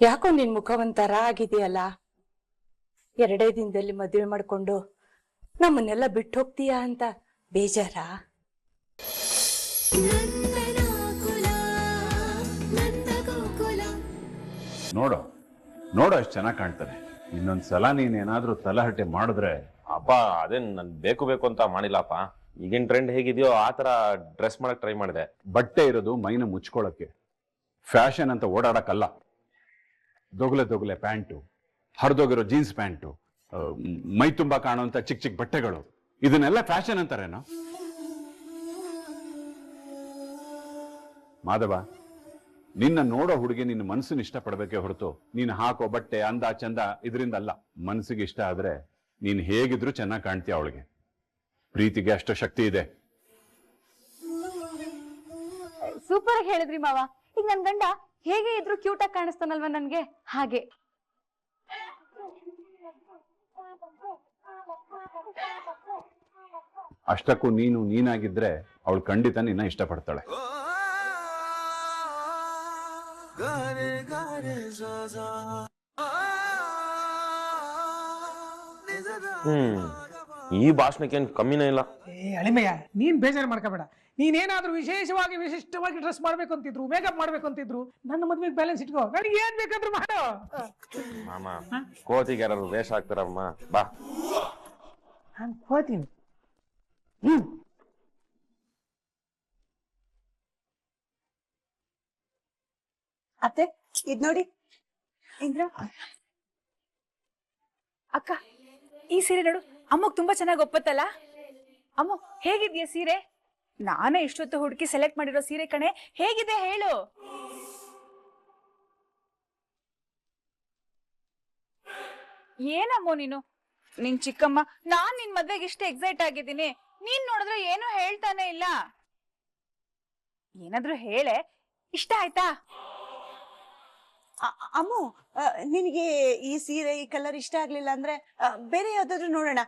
ಯಾಕೋ ನಿನ್ ಮುಖ ಒಂಥರ ಆಗಿದೆಯಲ್ಲ? ಎರಡೇ ದಿನದಲ್ಲಿ ಮದುವೆ ಮಾಡ್ಕೊಂಡು ನಮ್ಮನ್ನೆಲ್ಲ ಬಿಟ್ಟು ಹೋಗ್ತೀಯಾ ಅಂತ ಬೇಜಾರಾ? ನೋಡು ನೋಡು ಅಷ್ಟು ಚೆನ್ನಾಗಿ ಕಾಣ್ತಾನೆ ಇನ್ನೊಂದ್ಸಲ ನೀನ್ ಏನಾದ್ರೂ ತಲಹಟೆ ಮಾಡಿದ್ರೆ ಅಪ್ಪ ಅದೇ ನನ್ ಬೇಕು ಬೇಕು ಅಂತ ಮಾಡಿಲ್ಲಪ್ಪ. ಈಗಿನ ಟ್ರೆಂಡ್ ಹೇಗಿದೆಯೋ ಆ ತರ ಡ್ರೆಸ್ ಮಾಡಕ್ ಟ್ರೈ ಮಾಡಿದೆ. ಬಟ್ಟೆ ಇರೋದು ಮೈನ ಮುಚ್ಕೊಳಕ್ಕೆ. ಫ್ಯಾಷನ್ ಅಂತ ಓಡಾಡಕ್ಕಲ್ಲ. ದೊಗಲೆ ದೊಗಲೆ ಪ್ಯಾಂಟು, ಹರಿದೋಗಿರೋ ಜೀನ್ಸ್ ಪ್ಯಾಂಟು ಮೈ ತುಂಬ ಕಾಣುವಂತ ಚಿಕ್ಕ ಚಿಕ್ಕ ಬಟ್ಟೆಗಳು. ಇದನ್ನೆಲ್ಲ ಫ್ಯಾಷನ್ ಅಂತಾರೇನೋ? ಮಾಧವ, ನಿನ್ನ ನೋಡೋ ಹುಡುಗಿ ನಿನ್ನ ಮನಸ್ಸನ್ನ ಇಷ್ಟಪಡಬೇಕೇ ಹೊರತು ನೀನು ಹಾಕೋ ಬಟ್ಟೆ, ಅಂದ, ಚಂದ ಇದರಿಂದ ಅಲ್ಲ ಮನಸ್ಸಿಗೆ ಇಷ್ಟ ಆದ್ರೆ ನೀನು ಹೇಗಿದ್ರು ಚೆನ್ನಾಗಿ ಕಾಣ್ತೀಯ ಅವಳಿಗೆ. ಪ್ರೀತಿಗೆ ಅಷ್ಟು ಶಕ್ತಿ ಇದೆ. ಸೂಪರ್ ಹೇಳಿದ್ರಿ ಮಾವ. ಈಗ ನನ್ ಗಂಡ ಹೇಗೆ ಇದ್ರು ಕ್ಯೂಟ್ ಆಗಿ ಕಾಣಿಸ್ತಾನಲ್ವಾ ನನ್ಗೆ? ಹಾಗೆ. ಅಷ್ಟಕ್ಕೂ ನೀನು ನೀನಾಗಿದ್ರೆ ಅವಳು ಖಂಡಿತ ನಿನ್ನ ಇಷ್ಟಪಡ್ತಾಳೆ. ಹ್ಮ್. ಈ ಭಾಷಣಕ್ಕೇನ್ ಕಮ್ಮಿನೇ ಇಲ್ಲ. ಏ ಅಳಿಮಯ್ಯ ನೀನ್ ಬೇಜಾರು ಮಾಡ್ಕೋಬೇಡ. ನೀನೇನಾದ್ರೂ ವಿಶೇಷವಾಗಿ ವಿಶಿಷ್ಟವಾಗಿ ಡ್ರೆಸ್ ಮಾಡ್ಬೇಕು ಅಂತಿದ್ರು ಮೇಕಪ್ ಮಾಡ್ಬೇಕು ಅಂತಿದ್ರು ನನ್ನ ಮದ್ವೆಗೆ ಬ್ಯಾಲೆನ್ಸ್ ಇಟ್ಕೋ. ನನಗೆ ಏನ್ ಬೇಕಾದ್ರೂ ಮಾಡೋ. ಮಾಮ ಕೋತಿಗೆ ಯಾರು ವೇಷ ಹಾಕ್ತಾರಮ್ಮ ಬಾ. ನಾನು ಕೋತೀನಿ. ಅತ್ತೆ ಇದ್ ನೋಡಿ. ಇಂದ್ರ. ಅಕ್ಕ ಈ ಸೀರೆ ನೋಡು ಅಮ್ಮಗ್ ತುಂಬಾ ಚೆನ್ನಾಗಿ ಒಪ್ಪತ್ತಲ್ಲ? ಅಮ್ಮ ಹೇಗಿದ್ಯಾ ಸೀರೆ? ನಾನೇ ಇಷ್ಟೊತ್ತು ಹುಡುಕಿ ಸೆಲೆಕ್ಟ್ ಮಾಡಿರೋ ಸೀರೆ ಕಣೆ ಹೇಗಿದೆ ಹೇಳು. ಏನಮ್ಮ ನೀನು? ನಿನ್ ಚಿಕ್ಕಮ್ಮ ನಾನ್ ನಿನ್ ಮದ್ವೆಗೆ ಇಷ್ಟ ಎಕ್ಸೈಟ್ ಆಗಿದ್ದೀನಿ. ನೀನ್ ನೋಡಿದ್ರೆ ಏನು ಹೇಳ್ತಾನೆ ಇಲ್ಲ. ಏನಾದ್ರೂ ಹೇಳೆ ಇಷ್ಟ ಆಯ್ತಾ? ಅಮ್ಮು ಆ, ನಿನಗೆ ಈ ಸೀರೆ ಈ ಕಲರ್ ಇಷ್ಟ ಆಗ್ಲಿಲ್ಲ ಅಂದ್ರೆ ಬೇರೆ ಯಾವ್ದಾದ್ರು ನೋಡೋಣ.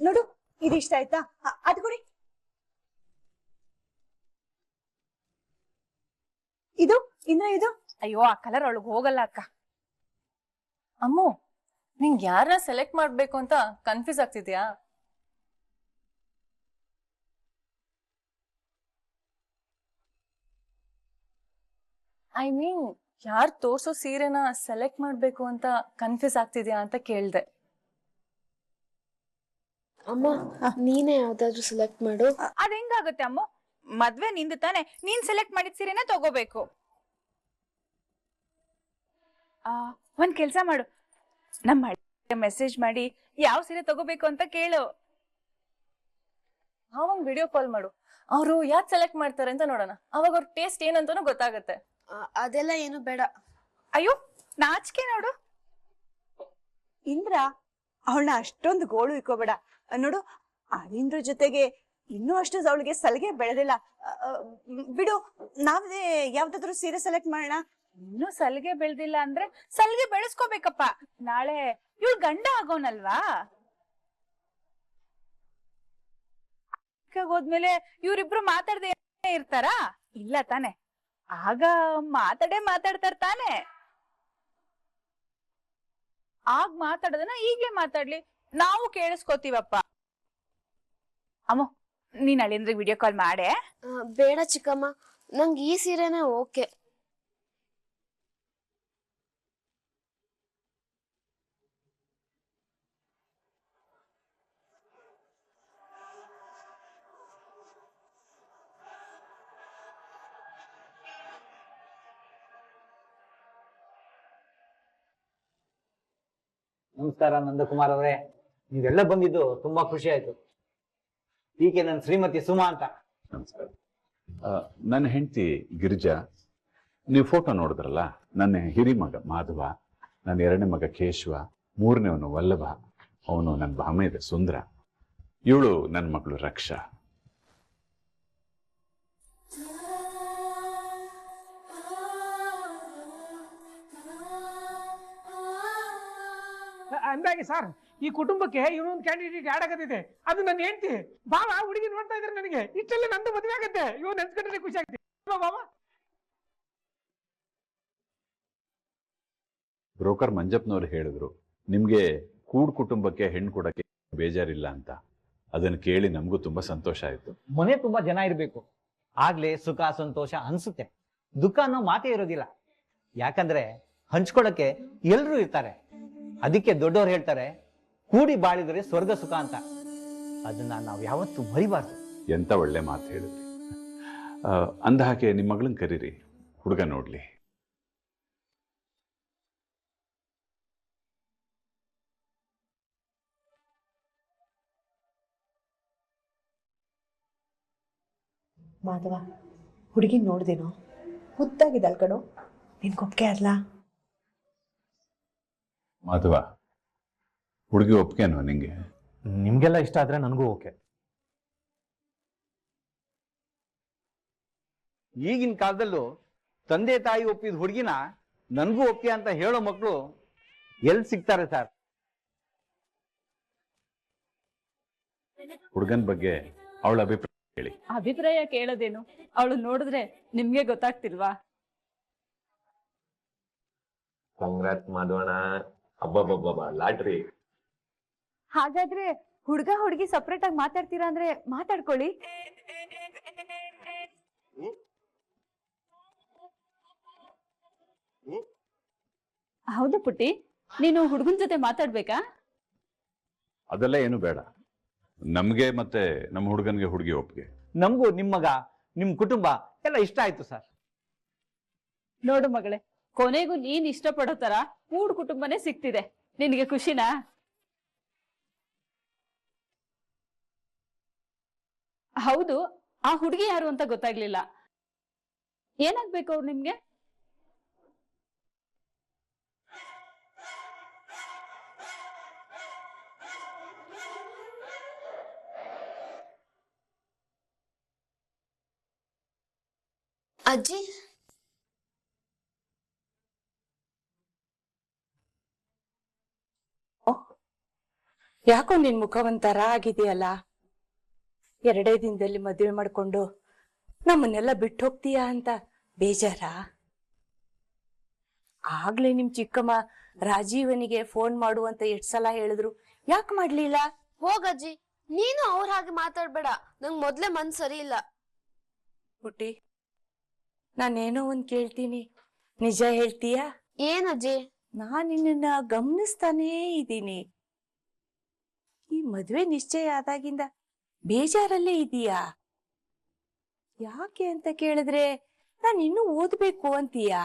ನೋಡು. ಇದು ಇಷ್ಟ ಆಯ್ತಾ ಅದು ಕೊಡಿ. ಇದು? ಇನ್ನು ಇದು? ಅಯ್ಯೋ, ಆ ಕಲರ್ ಒಳಗ್ ಹೋಗಲ್ಲ ಅಕ್ಕ. ಅಮ್ಮು, ನಿಂಗ್ ಯಾರ ಸೆಲೆಕ್ಟ್ ಮಾಡ್ಬೇಕು ಅಂತ ಕನ್ಫ್ಯೂಸ್ ಆಗ್ತಿದ್ಯಾ? ಐ ಮೀನ್ ಯಾರ್ ತೋರ್ಸೋ ಸೀರೆನ ಸೆಲೆಕ್ಟ್ ಮಾಡ್ಬೇಕು ಅಂತ ಕನ್ಫ್ಯೂಸ್ ಆಗ್ತಿದ್ಯಾ ಅಂತ ಕೇಳ್ದೆ. ಅಮ್ಮ ನೀನೇ ಯಾವ್ದಾದ್ರು ಸೆಲೆಕ್ಟ್ ಮಾಡು. ಅದ್ ಹೆಂಗಾಗುತ್ತೆ ಅಮ್ಮ? ಮದ್ವೆ ನಿಂದು ತಾನೆ. ನೀನ್ ಸೆಲೆಕ್ಟ್ ಮಾಡಿದ ಸೀರೆನ ತಗೋಬೇಕು. ಆ ಒಂದ್ ಕೆಲ್ಸ ಮಾಡು. ನಮ್ಮ ಮೆಸೇಜ್ ಮಾಡಿ ಯಾವ ಸೀರೆ ತಗೋಬೇಕು ಅಂತ ಕೇಳು. ಅವಂಗ್ ವಿಡಿಯೋ ಕಾಲ್ ಮಾಡು. ಅವರು ಯಾಕೆ ಸೆಲೆಕ್ಟ್ ಮಾಡ್ತಾರೆ ಅಂತ ನೋಡೋಣ. ಅವಾಗ ಅವ್ರ ಟೇಸ್ಟ್ ಏನಂತಾನು ಗೊತ್ತಾಗತ್ತೆ. ಆ, ಅದೆಲ್ಲ ಏನು ಬೇಡ. ಅಯ್ಯೋ ನಾಚಿಕೆ ನೋಡು. ಇಂದ್ರ ಅವಳನ್ನ ಅಷ್ಟೊಂದು ಗೋಳು ಇಕ್ಕೋಬೇಡ ನೋಡು, ಅರಿಂದ್ರ ಜೊತೆಗೆ ಇನ್ನೂ ಅಷ್ಟು ಅವಳಿಗೆ ಸಲಿಗೆ ಬೆಳೆದಿಲ್ಲ. ಬಿಡು ನಾವೇ ಯಾವ್ದಾದ್ರು ಸೀರೆ ಸೆಲೆಕ್ಟ್ ಮಾಡೋಣ. ಇನ್ನೂ ಸಲಿಗೆ ಬೆಳೆದಿಲ್ಲ ಅಂದ್ರೆ ಸಲಿಗೆ ಬೆಳೆಸ್ಕೋಬೇಕಪ್ಪ. ನಾಳೆ ಇವಳು ಗಂಡ ಆಗೋನಲ್ವಾ? ಹೋದ್ಮೇಲೆ ಇವ್ರಿಬ್ರು ಮಾತಾಡದೆ ಇರ್ತಾರಾ? ಇಲ್ಲ ತಾನೆ. ಆಗ ಮಾತಾಡೇ ಮಾತಾಡ್ತಾರ ತಾನೆ. ಆಗ ಮಾತಾಡೋದನ್ನ ಈಗ್ಲೇ ಮಾತಾಡ್ಲಿ. ನಾವು ಕೇಳಿಸ್ಕೊತೀವಪ್ಪ. ಅಮ್ಮ, ನೀನ್ ಅಳಿಂದ್ರಿಗೆ ವಿಡಿಯೋ ಕಾಲ್ ಮಾಡೆ. ಬೇಡ ಚಿಕ್ಕಮ್ಮ. ನಂಗೆ ಈ ಸೀರೆನೇ ಓಕೆ. ನಮಸ್ಕಾರ ನಂದಕುಮಾರ್ ಅವರೇ. ನೀವೆಲ್ಲ ಬಂದಿದ್ದು ತುಂಬಾ ಖುಷಿ ಆಯ್ತು. ಈಕೆ ನನ್ನ ಶ್ರೀಮತಿ ಸುಮಾ ಅಂತ. ನಮಸ್ಕಾರ. ನನ್ನ ಹೆಂಡತಿ ಗಿರಿಜಾ, ನೀವು ಫೋಟೋ ನೋಡಿದ್ರಲ್ಲ? ನನ್ನ ಹಿರಿ ಮಗ ಮಾಧವ, ನನ್ನ ಎರಡನೇ ಮಗ ಕೇಶವ, ಮೂರನೇವನು ವಲ್ಲಭ, ಅವನು ನನ್ನ ಭಾಮೆ ಇದೆ ಸುಂದರ. ಇವಳು ನನ್ನ ಮಗಳು ರಕ್ಷಾ. ಅಂದಾಗೆ ಸರ್ ಈ ಕುಟುಂಬಕ್ಕೆ ಇವನೊಂದು ಕ್ಯಾಂಡಿಡೇಟ್ ಆಡ್ ಆಗತ್ತಿದೆ ಅದು ನನ್ನ ಹೆಂಡತಿ. ಬಾವ ಹುಡುಗಿ ನೋಡ್ತಾ ಇದ್ರೆ ನನಗೆ. ಇಷ್ಟೆಲ್ಲ ನಂದು ಮದುವೆ ಆಗತ್ತೆ. ಇವ್ ನೆನ್ಸ್ಕೊಂಡ್ರೆ ಖುಷಿ ಆಗುತ್ತೆ ಬಾವ? ಬ್ರೋಕರ್ ಮಂಜಪ್ಪನವ್ರು ಹೇಳಿದ್ರು ನಿಮ್ಗೆ ಕೂಡ್ ಕುಟುಂಬಕ್ಕೆ ಹೆಣ್ಣು ಕೊಡಕ್ಕೆ ಬೇಜಾರಿಲ್ಲ ಅಂತ. ಅದನ್ನು ಕೇಳಿ ನಮಗೂ ತುಂಬಾ ಸಂತೋಷ ಆಯ್ತು. ಮನೆ ತುಂಬಾ ಜನ ಇರಬೇಕು. ಆಗ್ಲೇ ಸುಖ ಸಂತೋಷ ಅನ್ಸುತ್ತೆ. ದುಃಖ ಅನ್ನೋ ಮಾತೇ ಇರೋದಿಲ್ಲ. ಯಾಕಂದ್ರೆ ಹಂಚ್ಕೊಳಕ್ಕೆ ಎಲ್ರೂ ಇರ್ತಾರೆ. ಅದಕ್ಕೆ ದೊಡ್ಡವರು ಹೇಳ್ತಾರೆ ಕೂಡಿ ಬಾಳಿದರೆ ಸ್ವರ್ಗ ಸುಖ ಅಂತ. ಅದನ್ನ ನಾವು ಯಾವತ್ತೂ ಮರಿಬಾರ್ದು. ಎಂತ ಒಳ್ಳೆ ಮಾತು ಹೇಳಿದ್ರಿ. ಅಂದ ಹಾಗೆ ನಿಮ್ಮ ಮಗಳನ್ನ ಕರೀರಿ ಹುಡುಗ ನೋಡ್ಲಿ. ಮಾಧವ ಹುಡುಗಿ ನೋಡ್ದೇನೋ? ಮುದ್ದಾಗಿದೆ ಕಣೋ. ನಿನ್ ಕೊಪ್ಕೆ ಅಲ್ಲ ಮಾಧವ ಹುಡುಗಿ ಒಪ್ಕೇನು ನಿಂಗೆ? ನಿಮಗೆಲ್ಲ ಇಷ್ಟ ಆದ್ರೆ ನನಗೂ ಓಕೆ. ಈಗಿನ ಕಾಲದಲ್ಲೂ ತಂದೆ ತಾಯಿ ಒಪ್ಪಿದ ಹುಡುಗಿನ ನನಗೂ ಒಪ್ಪಿ ಅಂತ ಹೇಳೋ ಮಕ್ಕಳು ಎಲ್ಲಿ ಸಿಗ್ತಾರೆ ಸರ್? ಹುಡುಗನ ಬಗ್ಗೆ ಅವಳ ಅಭಿಪ್ರಾಯ ಹೇಳಿ. ಅಭಿಪ್ರಾಯ ಕೇಳೋದೇನು? ಅವಳು ನೋಡಿದ್ರೆ ನಿಮ್ಗೆ ಗೊತ್ತಾಗ್ತಿಲ್ವಾ? Congrat ಮಾಧವಣ ಅಬ್ಬಬ್ಬಬ್ಬ lottery. ಹಾಗಾದ್ರೆ ಹುಡ್ಗ ಹುಡುಗಿ ಸಪ್ರೇಟ್ ಆಗಿ ಮಾತಾಡ್ತೀರಾ ಅಂದ್ರೆ ಮಾತಾಡ್ಕೊಳ್ಳಿ. ಹೌದು ಪುಟ್ಟಿ ನೀನು ಹುಡುಗನ ಜೊತೆ ಮಾತಾಡ್ಬೇಕಾ? ಅದೆಲ್ಲ ಏನು ಬೇಡ. ನಮ್ಗೆ ಮತ್ತೆ ನಮ್ಮ ಹುಡುಗನ್ಗೆ ಹುಡುಗಿ ಒಪ್ಗೆ ನಮಗೂ ನಿಮ್ಮ ಮಗ ನಿಮ್ ಕುಟುಂಬ ಎಲ್ಲ ಇಷ್ಟ ಆಯ್ತು ಸರ್. ನೋಡು ಮಗಳೇ ಕೊನೆಗೂ ನೀನ್ ಇಷ್ಟಪಡೋ ತರ ಕೂಡ್ ಕುಟುಂಬನೇ ಸಿಕ್ತಿದೆ ನಿನಗೆ ಖುಷಿನಾ? ಹೌದು, ಆ ಹುಡುಗಿ ಯಾರು ಅಂತ ಗೊತ್ತಾಗ್ಲಿಲ್ಲ. ಏನಾಗ್ಬೇಕು ಅವ್ರು ನಿಮ್ಗೆ? ಅಜ್ಜಿ? ಯಾಕೋ ನಿನ್ ಮುಖವಂತರ ಒಂಥರ ಆಗಿದೆಯಲ್ಲ? ಎರಡೇ ದಿನದಲ್ಲಿ ಮದುವೆ ಮಾಡ್ಕೊಂಡು ನಮ್ಮನ್ನೆಲ್ಲ ಬಿಟ್ಟು ಹೋಗ್ತೀಯಾ ಅಂತ ಬೇಜಾರಾ? ಆಗ್ಲೇ ನಿಮ್ ಚಿಕ್ಕಮ್ಮ ರಾಜೀವನಿಗೆ ಫೋನ್ ಮಾಡು ಅಂತ ಎಷ್ಟ್ ಸಲ ಹೇಳಿದ್ರು. ಯಾಕೆ ಮಾಡ್ಲಿಲ್ಲ? ಹೋಗಜ್ಜಿ ನೀನು ಅವ್ರ ಹಾಗೆ ಮಾತಾಡ್ಬೇಡ. ನಂಗೆ ಮೊದ್ಲೇ ಮನ್ಸ್ ಸರಿ ಇಲ್ಲ. ಹುಟ್ಟಿ ನಾನೇನೋ ಒಂದ್ ಕೇಳ್ತೀನಿ. ನಿಜ ಹೇಳ್ತೀಯಾ? ಏನಜ್ಜಿ ನಾನು ನಿನ್ನ ಗಮನಿಸ್ತಾನೇ ಇದ್ದೀನಿ. ಈ ಮದ್ವೆ ನಿಶ್ಚಯ ಆದಾಗಿಂದ ಬೇಜಾರಲ್ಲೇ ಇದೀಯಾ? ಯಾಕೆ ಅಂತ ಕೇಳಿದ್ರೆ ನಾನು ಇನ್ನೂ ಓದ್ಬೇಕು ಅಂತೀಯಾ?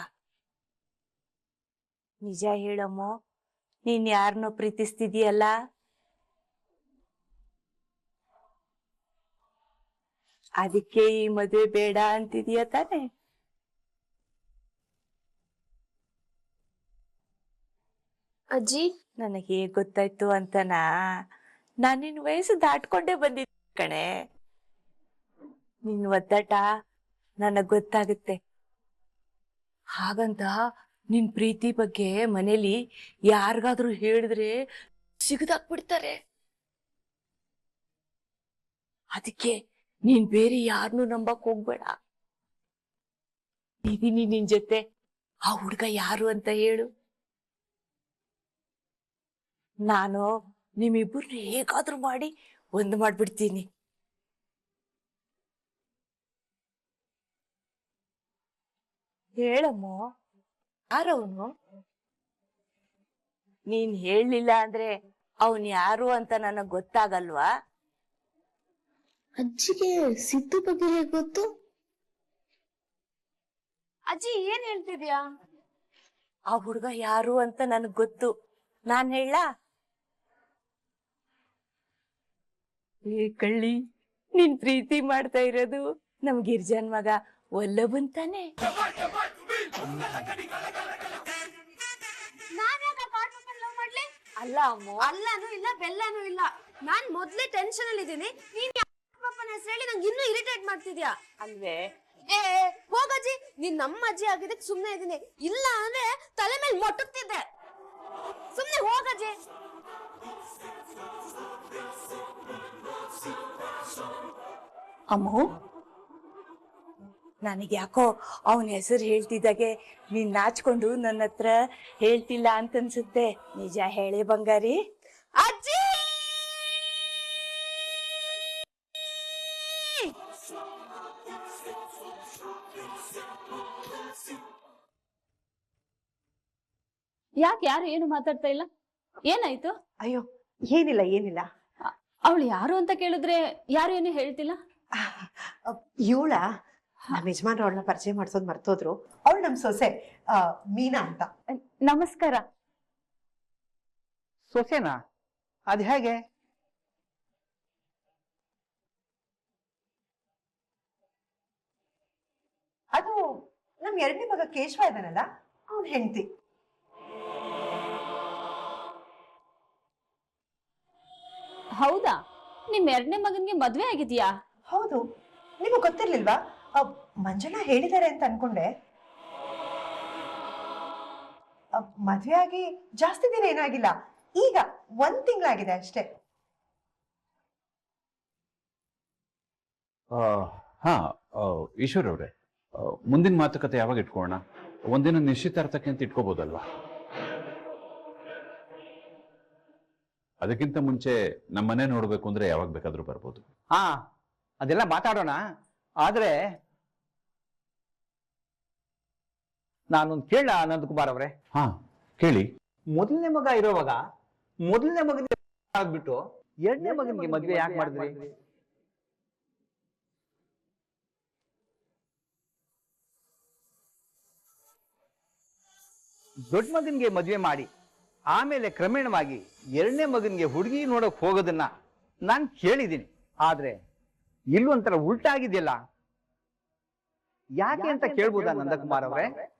ನಿಜ ಹೇಳಮ್ಮ ನೀನ್ ಯಾರನ್ನೋ ಪ್ರೀತಿಸ್ತಿದೀಯಲ್ಲ? ಅದಕ್ಕೆ ಈ ಮದ್ವೆ ಬೇಡ ಅಂತಿದೀಯ ತಾನೆ? ಅಜ್ಜಿ? ನನಗೆ ಗೊತ್ತಾಯ್ತು ಅಂತನಾ? ನಾನ್ ನಿನ್ ವಯಸ್ಸು ದಾಟ್ಕೊಂಡೇ ಬಂದಿದ್ದೆ ಕಣೆ. ನಿನ್ ಒದ್ದಾಟ ನನಗ್ ಗೊತ್ತಾಗುತ್ತೆ. ಹಾಗಂತ ನಿನ್ ಪ್ರೀತಿ ಬಗ್ಗೆ ಮನೇಲಿ ಯಾರಿಗಾದ್ರೂ ಹೇಳಿದ್ರೆ ಸಿಗದಾಕ್ಬಿಡ್ತಾರೆ. ಅದಕ್ಕೆ ನೀನ್ ಬೇರೆ ಯಾರನ್ನೂ ನಂಬಕ್ ಹೋಗ್ಬೇಡ. ಇದೀನಿ ನಿನ್ ಜೊತೆ. ಆ ಹುಡ್ಗ ಯಾರು ಅಂತ ಹೇಳು. ನಾನು ನಿಮ್ಮಿಬ್ಬರನ್ನ ಹೇಗಾದ್ರೂ ಮಾಡಿ ಒಂದು ಮಾಡ್ಬಿಡ್ತೀನಿ. ಹೇಳಮ್ಮ ಯಾರವನು? ನೀನ್ ಹೇಳಲಿಲ್ಲ ಅಂದ್ರೆ ಅವನ್ ಯಾರು ಅಂತ ನನಗ್ ಗೊತ್ತಾಗಲ್ವಾ? ಅಜ್ಜಿಗೆ ಸಿದ್ದು ಬಗ್ಗೆ ಹೇಗ್ ಗೊತ್ತು? ಅಜ್ಜಿ ಏನ್ ಹೇಳ್ತಿದ್ಯಾ? ಆ ಹುಡುಗ ಯಾರು ಅಂತ ನನಗ್ ಗೊತ್ತು. ನಾನ್ ಹೇಳ ಏ ಕಳ್ಳಿ ನಿನ್ ಪ್ರೀತಿ ಮಾಡ್ತಾ ಇರೋದು ನಮ್ ಗಿರ್ಜನ್ ಮಗ ವಲ್ಲಭನ್ ತಾನೆ ಅಲ್ಲ ಅಮ್ಮ. ಅಲ್ಲನೂ ಇಲ್ಲ ಬೆಲ್ಲನೂ ಇಲ್ಲ. ನಾನ್ ಮೊದ್ಲೇ ಟೆನ್ಷನ್ ಅಲ್ಲಿ ಇದೀನಿ ನೀನ್ ಪಾಪನ ಹೆಸರು ಹೇಳಿ ನಂಗೆ ಇನ್ನೂ ಇರಿಟೇಟ್ ಮಾಡ್ತಿದ್ಯಾ? ಅಲ್ವೇ? ಏ ಏ, ಹೋಗಜ್ಜಿ ನೀನ್ ನಮ್ಮ ಅಜ್ಜಿ ಆಗಿದ್ದಕ್ಕೆ ಸುಮ್ನೆ ಇದೀನಿ ಇಲ್ಲ ಅಂದ್ರೆ ತಲೆ ಮೇಲೆ ಮೊಟ್ಟುತ್ತಿದ್ದೆ ಸುಮ್ನೆ ಹೋಗಜ್ಜಿ ಅಮ್ಮು? ನನಗೆ ಯಾಕೋ ಅವನ ಹೆಸರು ಹೇಳ್ತಿದ್ದಾಗೆ ನೀನ್ ನಾಚ್ಕೊಂಡು ನನ್ನ ಹತ್ರ ಹೇಳ್ತಿಲ್ಲ ಅಂತ ಅನ್ಸುತ್ತೆ ನಿಜ ಹೇಳಿ ಬಂಗಾರಿ. ಅಜ್ಜಿ! ಯಾಕೆ ಯಾರು ಏನು ಮಾತಾಡ್ತಾ ಇಲ್ಲ? ಏನಾಯ್ತು? ಅಯ್ಯೋ ಏನಿಲ್ಲ ಏನಿಲ್ಲ. ಅವಳು ಯಾರು ಅಂತ ಕೇಳಿದ್ರೆ ಯಾರು ಏನು ಹೇಳ್ತಿಲ್ಲ? ಇವಳ ನಮ್ಮ ಯಜಮಾನ್ರು ಅವಳನ್ನ ಪರಿಚಯ ಮಾಡ್ಸೋದ್ ಮರ್ತೋದ್ರು. ಅವಳು ನಮ್ ಸೊಸೆ ಮೀನಾ ಅಂತ. ನಮಸ್ಕಾರ. ಸೊಸೆನಾ? ಅದು ಹೇಗೆ? ಅದು ನಮ್ ಎರಡನೇ ಮಗ ಕೇಶವ ಇದಾನಲ್ಲ ಅವನ್ ಹೆಂಡತಿ. ಹೌದಾ? ನಿಮ್ ಎರಡನೇ ಮಗನ್ಗೆ ಮದ್ವೆ ಆಗಿದ್ಯಾ? ಹೌದು. ನಿಮಗೆ ಗೊತ್ತಿರ್ಲಿಲ್ವಾ? ಮಂಜುಳಾ ಹೇಳಿದ್ದಾರೆ ಅಂತ ಅನ್ಕೊಂಡೆ. ಮದುವೆ ಆಗಿ ಜಾಸ್ತಿ ದಿನ ಏನಾಗಿಲ್ಲ. ಈಗ ಒಂದ್ ತಿಂಗಳಾಗಿದೆ ಅಷ್ಟೇ. ಆ, ಹಾ ಆ, ಈಶ್ವರ್ ಅವ್ರೆ. ಮುಂದಿನ ಮಾತುಕತೆ ಯಾವಾಗ ಇಟ್ಕೊಳ್ಳೋಣ? ಒಂದಿನ ನಿಶ್ಚಿತಾರ್ಥಕ್ಕೆ ಅಂತ ಇಟ್ಕೋಬಹುದಲ್ವಾ ಅದಕ್ಕಿಂತ ಮುಂಚೆ ನಮ್ಮನೆ ನೋಡ್ಬೇಕು ಅಂದ್ರೆ ಯಾವಾಗ ಬೇಕಾದ್ರೂ ಬರ್ಬೋದು. ಹಾ. ಅದೆಲ್ಲ ಮಾತಾಡೋಣ. ಆದ್ರೆ ನಾನೊಂದು ಕೇಳ ಅನಂತ್ ಕುಮಾರ್ ಅವರೇ? ಹಾ ಕೇಳಿ. ಮೊದಲನೇ ಮಗ ಇರೋವಾಗ ಮೊದಲನೇ ಮಗನಿಗೆ ಆಗ್ಬಿಟ್ಟು ಎರಡನೇ ಮಗನಿಗೆ ಮದ್ವೆ ಯಾಕೆ ಮಾಡಿದ್ರಿ? ದೊಡ್ಡ ಮಗನಿಗೆ ಮದ್ವೆ ಮಾಡಿ ಆಮೇಲೆ ಕ್ರಮೇಣವಾಗಿ ಎರಡನೇ ಮಗನಿಗೆ ಹುಡುಗಿ ನೋಡಕ್ ಹೋಗೋದನ್ನ ನಾನು ಕೇಳಿದ್ದೀನಿ ಆದ್ರೆ ಇಲ್ಲೊಂಥರ ಉಲ್ಟಾಗಿದೆಯಲ್ಲ? ಯಾಕೆ ಅಂತ ಕೇಳ್ಬೋದಾ ನಂದಕುಮಾರ್ ಅವರೇ?